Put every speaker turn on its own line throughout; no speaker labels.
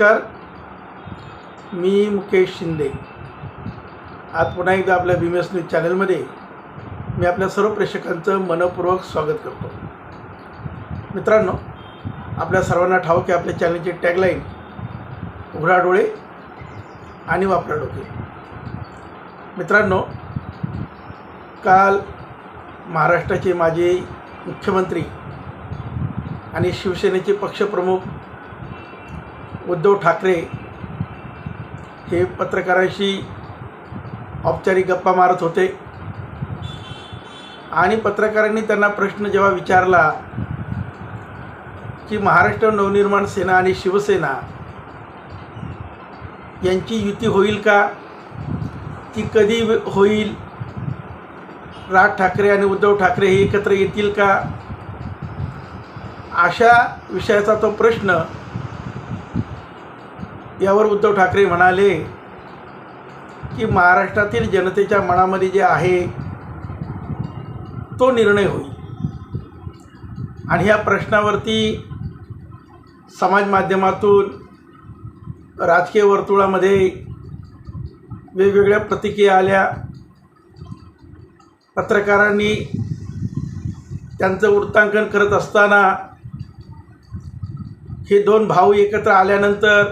नमस्कार. मी मुकेश शिंदे. आज पुन्हा एकदा आपल्या बी एस न्यूज चॅनलमध्ये मी आपल्या सर्व प्रेक्षकांचं मनपूर्वक स्वागत करतो. मित्रांनो आपल्या सर्वांना ठाऊक आहे आपल्या चॅनलची टॅगलाईन उघडा डोळे आणि वापरा डोके. मित्रांनो काल महाराष्ट्राचे माजी मुख्यमंत्री आणि शिवसेनेचे पक्षप्रमुख उद्धव ठाकरे हे पत्रकारांशी औपचारिक गप्पा मारत होते. आणि पत्रकारांनी त्यांना प्रश्न जेव्हा विचारला की महाराष्ट्र नवनिर्माण सेना आणि शिवसेना यांची युती होईल का? ती कधी होईल? राज ठाकरे आणि उद्धव ठाकरे हे एकत्र येतील का? अशा विषयाचा तो प्रश्न यावर उद्धव ठाकरे म्हणाले की महाराष्ट्रातील जनतेच्या मनामध्ये जे आहे तो निर्णय होईल. आणि ह्या प्रश्नावरती समाज माध्यमातून राजकीय वर्तुळामध्ये वेगवेगळ्या प्रतिक्रिया आल्या. पत्रकारांनी त्यांचं वृत्तांकन करत असताना हे दोन भाऊ एकत्र आल्यानंतर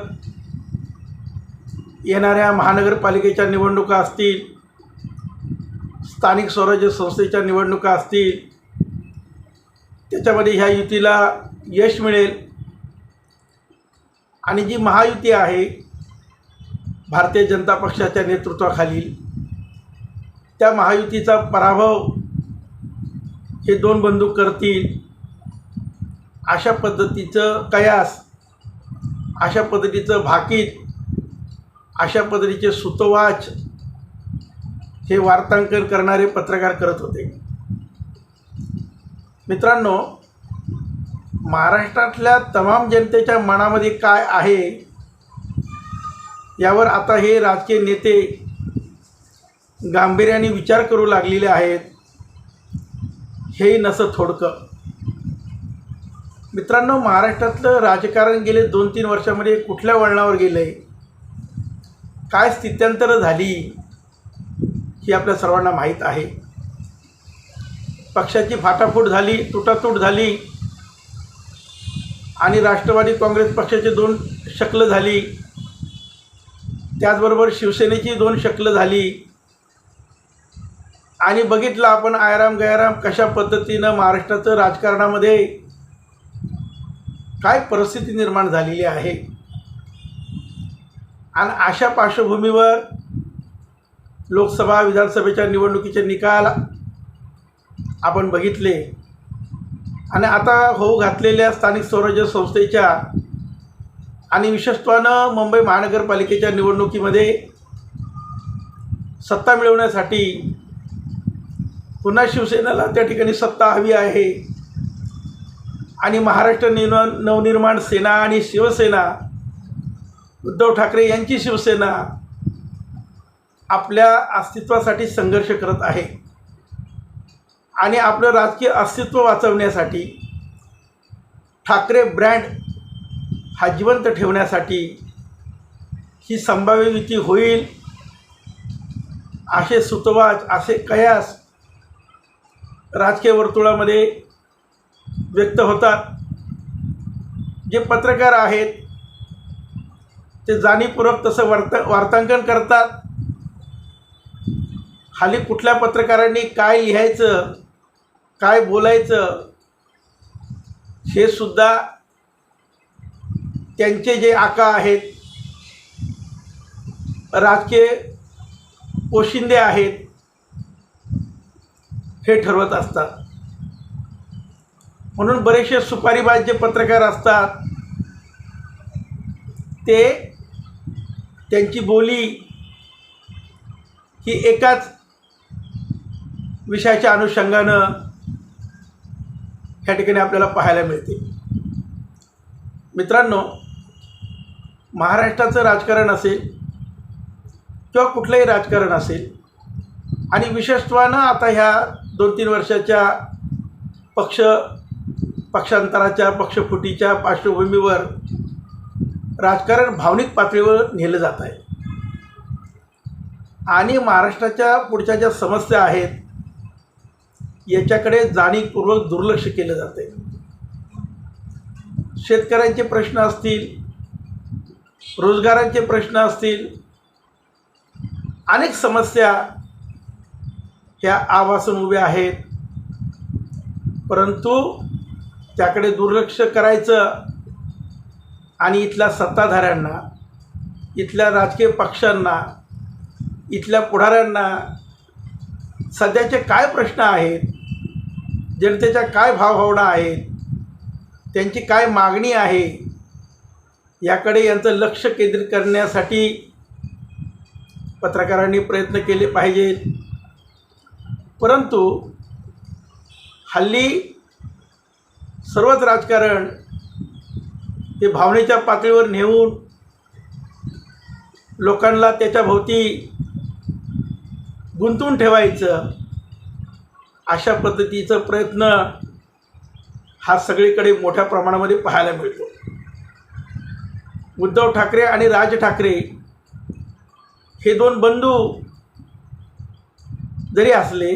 येणाऱ्या महानगरपालिकेच्या निवडणुका असतील स्थानिक स्वराज्य संस्थेच्या निवडणुका असतील त्याच्यामध्ये ह्या युतीला यश मिळेल. आणि जी महायुती आहे भारतीय जनता पक्षाच्या नेतृत्वाखालील त्या महायुतीचा पराभव हे दोन बंधू करतील. अशा पद्धतीचं कयास अशा पद्धतीचं भाकीत अशा पद्धतीचे सुतोवाच हे वार्तांकन करणारे पत्रकार करत होते. मित्रांनो महाराष्ट्रातल्या तमाम जनतेच्या मनामध्ये काय आहे यावर आता हे राजकीय नेते गांभीर्याने विचार करू लागलेले आहेत. हे नसं थोडकं. मित्रांनो महाराष्ट्रातलं राजकारण गेले दोन तीन वर्षामध्ये कुठल्या वळणावर गेलं आहे काय स्थित्यंतरं झाली ही आपल्या सर्वांना माहीत आहे. पक्षाची फाटाफूट झाली तुटातूट झाली आणि राष्ट्रवादी काँग्रेस पक्षाची दोन शकलं झाली. त्याचबरोबर शिवसेनेची दोन शकलं झाली. आणि बघितलं आपण आयराम गयाराम कशा पद्धतीनं महाराष्ट्राचं राजकारणामध्ये काय परिस्थिती निर्माण झालेली आहे. आणि अशा पार्श्वभूमीवर लोकसभा विधानसभेच्या निवडणुकीचे निकाल आपण बघितले. आणि आता होऊ घातलेल्या स्थानिक स्वराज्य संस्थेच्या आणि विशेषत्वानं मुंबई महानगरपालिकेच्या निवडणुकीमध्ये सत्ता मिळवण्यासाठी पुन्हा शिवसेनेला त्या ठिकाणी सत्ता हवी आहे. आणि महाराष्ट्र निर्माण नवनिर्माण सेना आणि शिवसेना उद्धव ठाकरे यांची शिवसेना आपल्या अस्तित्वासाठी संघर्ष करत आहे. आणि आपलं राजकीय अस्तित्व वाचवण्यासाठी ठाकरे ब्रँड हा जिवंत ठेवण्यासाठी ही संभाव्य युती होईल असे सुतवाच असे कयास राजकीय वर्तुळामध्ये व्यक्त होतात. जे पत्रकार आहेत ते जाणीवपूर्वक तसं वार्त वार्तांकन करतात. खाली कुठल्या पत्रकारांनी काय लिहायचं काय बोलायचं हे सुद्धा त्यांचे जे आका आहेत राजकीय पोशिंदे आहेत हे ठरवत असतात. म्हणून बरेचसे सुपारीबाज जे पत्रकार असतात ते त्यांची बोली ही एकाच विषयाच्या अनुषंगानं ह्या ठिकाणी आपल्याला पाहायला मिळते. मित्रांनो महाराष्ट्राचं राजकारण असेल किंवा कुठलंही राजकारण असेल आणि विशेषत्वानं आता ह्या दोन तीन वर्षाच्या पक्ष पक्षांतराच्या पक्षफुटीच्या पार्श्वभूमीवर राजकारण भावनिक पातळीवर नेलं जात आहे. आणि महाराष्ट्राच्या पुढच्या ज्या समस्या आहेत याच्याकडे जाणीवपूर्वक दुर्लक्ष केलं जातं आहे. शेतकऱ्यांचे प्रश्न असतील रोजगारांचे प्रश्न असतील अनेक समस्या ह्या आवासून उभ्या आहेत. परंतु त्याकडे दुर्लक्ष करायचं आणि इथल्या सत्ताधाऱ्यांना इथल्या राजकीय पक्षांना इथल्या पुढाऱ्यांना सध्याचे काय प्रश्न आहेत जनतेच्या काय भावभावना आहेत त्यांची काय मागणी आहे याकडे यांचं लक्ष केंद्रित करण्यासाठी पत्रकारांनी प्रयत्न केले पाहिजेत. परंतु हल्ली सर्वच राजकारण हे भावनेच्या पातळीवर नेऊन लोकांना त्याच्याभोवती गुंतवून ठेवायचं अशा पद्धतीचा प्रयत्न हा सगळीकडे मोठ्या प्रमाणामध्ये पाहायला मिळतो. उद्धव ठाकरे आणि राज ठाकरे हे दोन बंधू जरी असले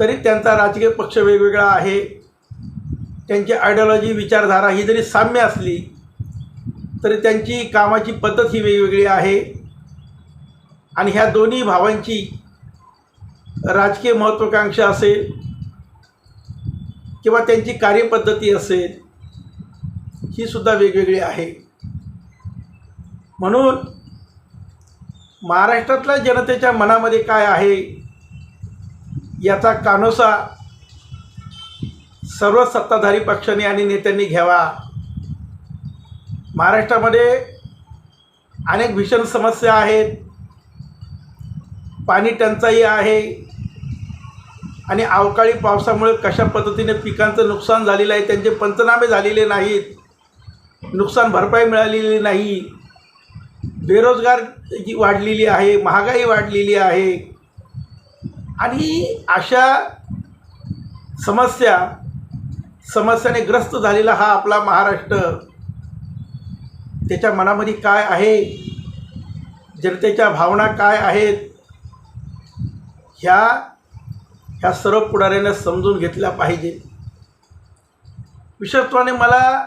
तरी त्यांचा राजकीय पक्ष वेगवेगळा आहे. त्यांची आयडिओलॉजी विचारधारा ही जरी साम्य असली तरी त्यांची कामाची पद्धत ही वेगवेगळी आहे. आणि ह्या दोन्ही भावांची राजकीय महत्त्वाकांक्षा असेल किंवा त्यांची कार्यपद्धती असेल ही सुद्धा वेगवेगळी आहे. म्हणून महाराष्ट्रातल्या जनतेच्या मनामध्ये काय आहे? याचा कानोसा सर्व सत्ताधारी पक्षांनी आणि नेत्यांनी घ्यावा. महाराष्ट्रामध्ये अनेक भीषण समस्या आहेत. पाणी टंचाई आहे. आणि अवकाळी पावसामुळे कशा पद्धतीने पिकांचं नुकसान झालेलं आहे त्यांचे पंचनामे झालेले नाहीत. नुकसान भरपाई मिळालेली नाही. बेरोजगार जी वाढलेली आहे महागाई वाढलेली आहे. आणि अशा समस्या समस्याने ग्रस्त झालेला हा आपला महाराष्ट्र. त्याच्या मनामध्ये काय आहे? जनतेच्या भावना काय आहेत? ह्या ह्या सर्व पुढाऱ्यांना समजून घेतल्या पाहिजे. विशेषत्वाने मला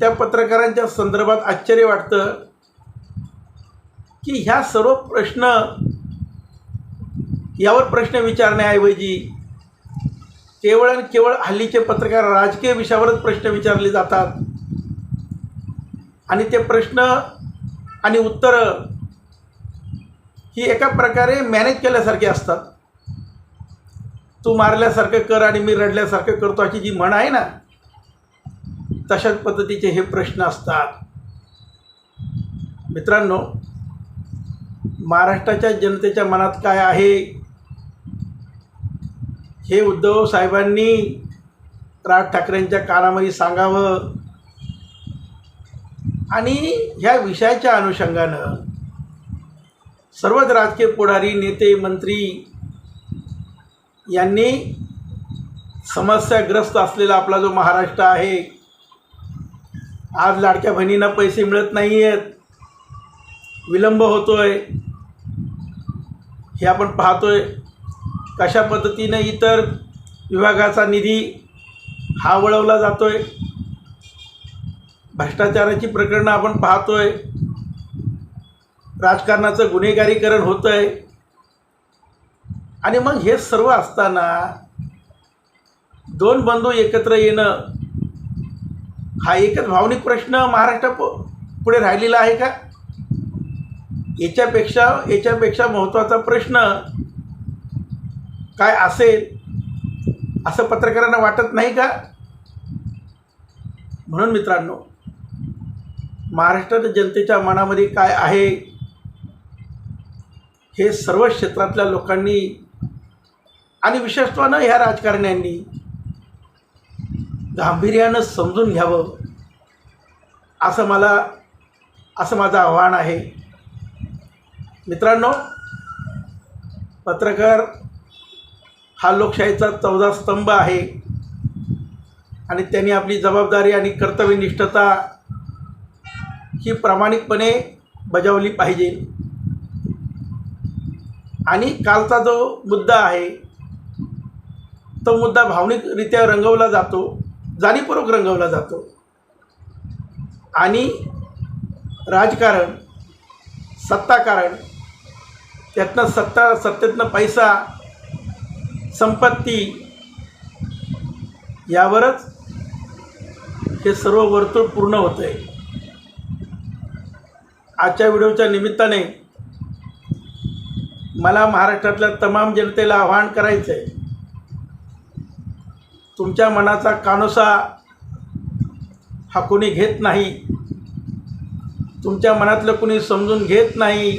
त्या पत्रकारांच्या संदर्भात आश्चर्य वाटतं की ह्या सर्व प्रश्न यावर प्रश्न विचारण्याऐवजी केवळ आणि केवळ हल्लीचे पत्रकार राजकीय विषयावरच प्रश्न विचारले जातात. आणि ते प्रश्न आणि उत्तरं ही एका प्रकारे मॅनेज केल्यासारखी असतात. तू मारल्यासारखं कर आणि मी रडल्यासारखं करतो अशी जी म्हण आहे ना तशाच पद्धतीचे हे प्रश्न असतात. मित्रांनो महाराष्ट्राच्या जनतेच्या मनात काय आहे? हे उद्धव साहेबांनी राज ठाकरेंच्या कानामध्ये सांगावं. आणि ह्या विषयाच्या अनुषंगानं सर्वच राजकीय पुढारी नेते मंत्री यांनी समस्याग्रस्त असलेला आपला जो महाराष्ट्र आहे आज लाडक्या बहिणींना पैसे मिळत नाही आहेत विलंब होतोय हे आपण पाहतोय. कशा पद्धतीनं इतर विभागाचा निधी हा वळवला जातोय? भ्रष्टाचाराची प्रकरणं आपण पाहतोय. राजकारणाचं गुन्हेगारीकरण होतं आहे आणि मग हे सर्व असताना दोन बंधू एकत्र येणं हा एकच भावनिक प्रश्न महाराष्ट्र पुढे राहिलेला आहे का? याच्यापेक्षा याच्यापेक्षा महत्त्वाचा प्रश्न काय असेल असं पत्रकारांना वाटत नाही का? म्हणून मित्रांनो महाराष्ट्रात जनतेच्या मनामध्ये काय आहे? हे सर्व क्षेत्रातल्या लोकांनी आणि विशेषत्वानं ह्या राजकारण्यांनी गांभीर्यानं समजून घ्यावं असं मला असं माझं आव्हान आहे. मित्रांनो पत्रकार हा लोकशाहीचा चौदा स्तंभ आहे. आणि त्यांनी आपली जबाबदारी आणि कर्तव्यनिष्ठता ही प्रामाणिकपणे बजावली पाहिजे. आणि कालचा जो मुद्दा आहे तो मुद्दा भावनिकरित्या रंगवला जातो जाणीवपूर्वक रंगवला जातो. आणि राजकारण सत्ताकारण त्यातनं सत्ता सत्तेतनं पैसा संपत्ती यावरच हे सर्व वर्तुळ पूर्ण होतं आहे आजच्या व्हिडिओच्या निमित्ताने मला महाराष्ट्रातल्या तमाम जनतेला आवाहन करायचं आहे तुमच्या मनाचा कानोसा हा कोणी घेत नाही. तुमच्या मनातलं कोणी समजून घेत नाही.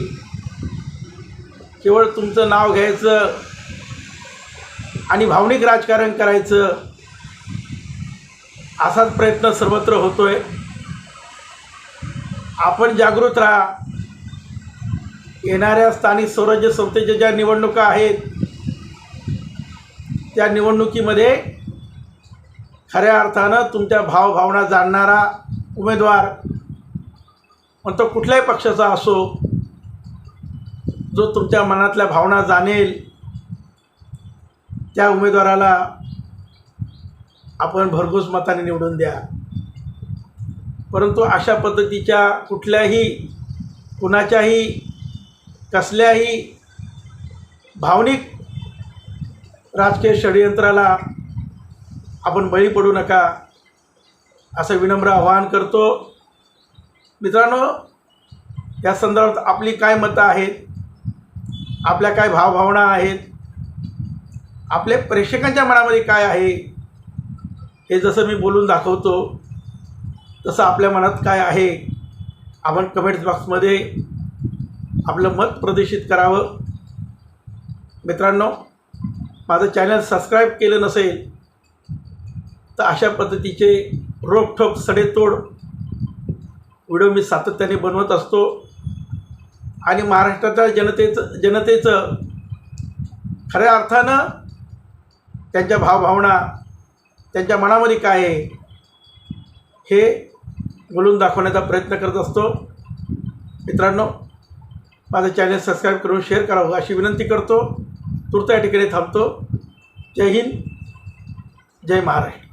केवळ तुमचं नाव घ्यायचं आणि भावनिक राजकारण करायचं असाच प्रयत्न सर्वत्र होतोय. आपण जागृत राहा. येणाऱ्या स्थानिक स्वराज्य संस्थेच्या ज्या निवडणुका आहेत त्या निवडणुकीमध्ये खऱ्या अर्थानं तुमच्या भावभावना जाणणारा उमेदवार मग तो कुठल्याही पक्षाचा असो जो तुमच्या मनातल्या भावना जाणेल त्या उमेदवाराला आपण भरघोस मताने निवडून द्या. परंतु अशा पद्धतीच्या कुठल्याही कुणाच्याही कसल्याही भावनिक राजकीय षडयंत्राला आपण बळी पडू नका असं विनम्र आवाहन करतो. मित्रांनो या संदर्भात आपली काय मतं आहेत? आपल्या काय भावभावना आहेत? आपल्या प्रेक्षकांच्या मनामध्ये काय आहे? हे जसं मी बोलून दाखवतो तसं आपल्या मनात काय आहे? आपण कमेंट्स बॉक्समध्ये आपलं मत प्रदर्शित करावं. मित्रांनो माझं चॅनल सबस्क्राईब केलं नसेल तर अशा पद्धतीचे रोखठोक सडेतोड व्हिडिओ मी सातत्याने बनवत असतो. आणि महाराष्ट्राच्या जनतेचं जनतेचं खऱ्या अर्थानं त्यांच्या भावभावना त्यांच्या मनामध्ये काय आहे हे बोलून दाखवण्याचा प्रयत्न करत असतो. मित्रांनो माझं चॅनल सबस्क्राईब करून शेअर करावं अशी विनंती करतो. तुर्त या ठिकाणी थांबतो. जय हिंद जय महाराष्ट्र.